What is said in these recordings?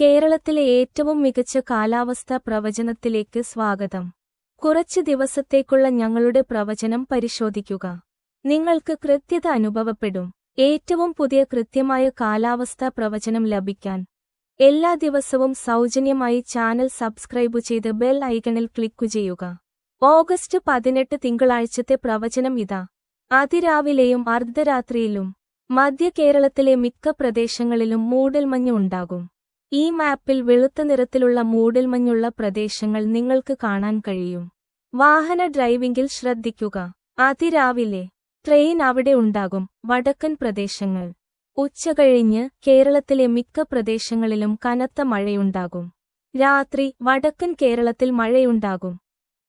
കേരളത്തിലെ ഏറ്റവും മികച്ച കാലാവസ്ഥാ പ്രവചനത്തിലേക്ക് സ്വാഗതം. കുറച്ച് ദിവസത്തേക്കുള്ള ഞങ്ങളുടെ പ്രവചനം പരിശോധിക്കുക. നിങ്ങൾക്ക് കൃത്യത അനുഭവപ്പെടും. ഏറ്റവും പുതിയ കൃത്യമായ കാലാവസ്ഥാ പ്രവചനം ലഭിക്കാൻ. എല്ലാ ദിവസവും സൗജന്യമായി ചാനൽ സബ്സ്ക്രൈബ് ചെയ്ത് ബെൽ ഐക്കണിൽ ക്ലിക്കു ചെയ്യുക. ഓഗസ്റ്റ് പതിനെട്ട് തിങ്കളാഴ്ചത്തെ പ്രവചനം ഇതാ. അതിരാവിലെയും അർദ്ധരാത്രിയിലും മധ്യ കേരളത്തിലെ മിക്ക പ്രദേശങ്ങളിലും മൂടൽമഞ്ഞ് ഉണ്ടാകും. ഈ മാപ്പിൽ വെളുത്ത നിറത്തിലുള്ള മൂടൽമഞ്ഞുള്ള പ്രദേശങ്ങൾ നിങ്ങൾക്ക് കാണാൻ കഴിയും. വാഹന ഡ്രൈവിംഗിൽ ശ്രദ്ധിക്കുക. അതിരാവിലെ ട്രെയിൻ അവിടെ ഉണ്ടാകും. വടക്കൻ പ്രദേശങ്ങൾ. ഉച്ചകഴിഞ്ഞ് കേരളത്തിലെ മിക്ക പ്രദേശങ്ങളിലും കനത്ത മഴയുണ്ടാകും. രാത്രി വടക്കൻ കേരളത്തിൽ മഴയുണ്ടാകും.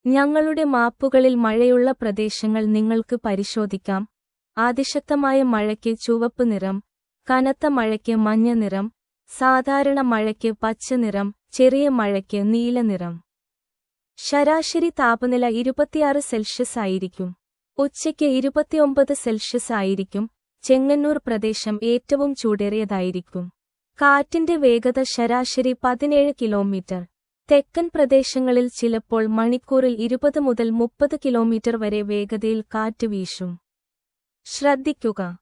ഞങ്ങളുടെ മാപ്പുകളിൽ മഴയുള്ള പ്രദേശങ്ങൾ നിങ്ങൾക്ക് പരിശോധിക്കാം. അതിശക്തമായ മഴയ്ക്ക് ചുവപ്പ് നിറം കനത്ത മഴയ്ക്ക് മഞ്ഞ നിറം സാധാരണ മഴയ്ക്ക് പച്ച നിറം ചെറിയ മഴയ്ക്ക് നീല നിറം. ശരാശരി താപനില ഇരുപത്തിയാറ് സെൽഷ്യസ് ആയിരിക്കും. ഉച്ചയ്ക്ക് ഇരുപത്തിയൊമ്പത് സെൽഷ്യസ് ആയിരിക്കും. ചെങ്ങന്നൂർ പ്രദേശം ഏറ്റവും ചൂടേറിയതായിരിക്കും. കാറ്റിന്റെ വേഗത ശരാശരി പതിനേഴ് കിലോമീറ്റർ. തെക്കൻ പ്രദേശങ്ങളിൽ ചിലപ്പോൾ മണിക്കൂറിൽ ഇരുപത് മുതൽ മുപ്പത് കിലോമീറ്റർ വരെ വേഗതയിൽ കാറ്റ് വീശും. ശ്രദ്ധിക്കുക.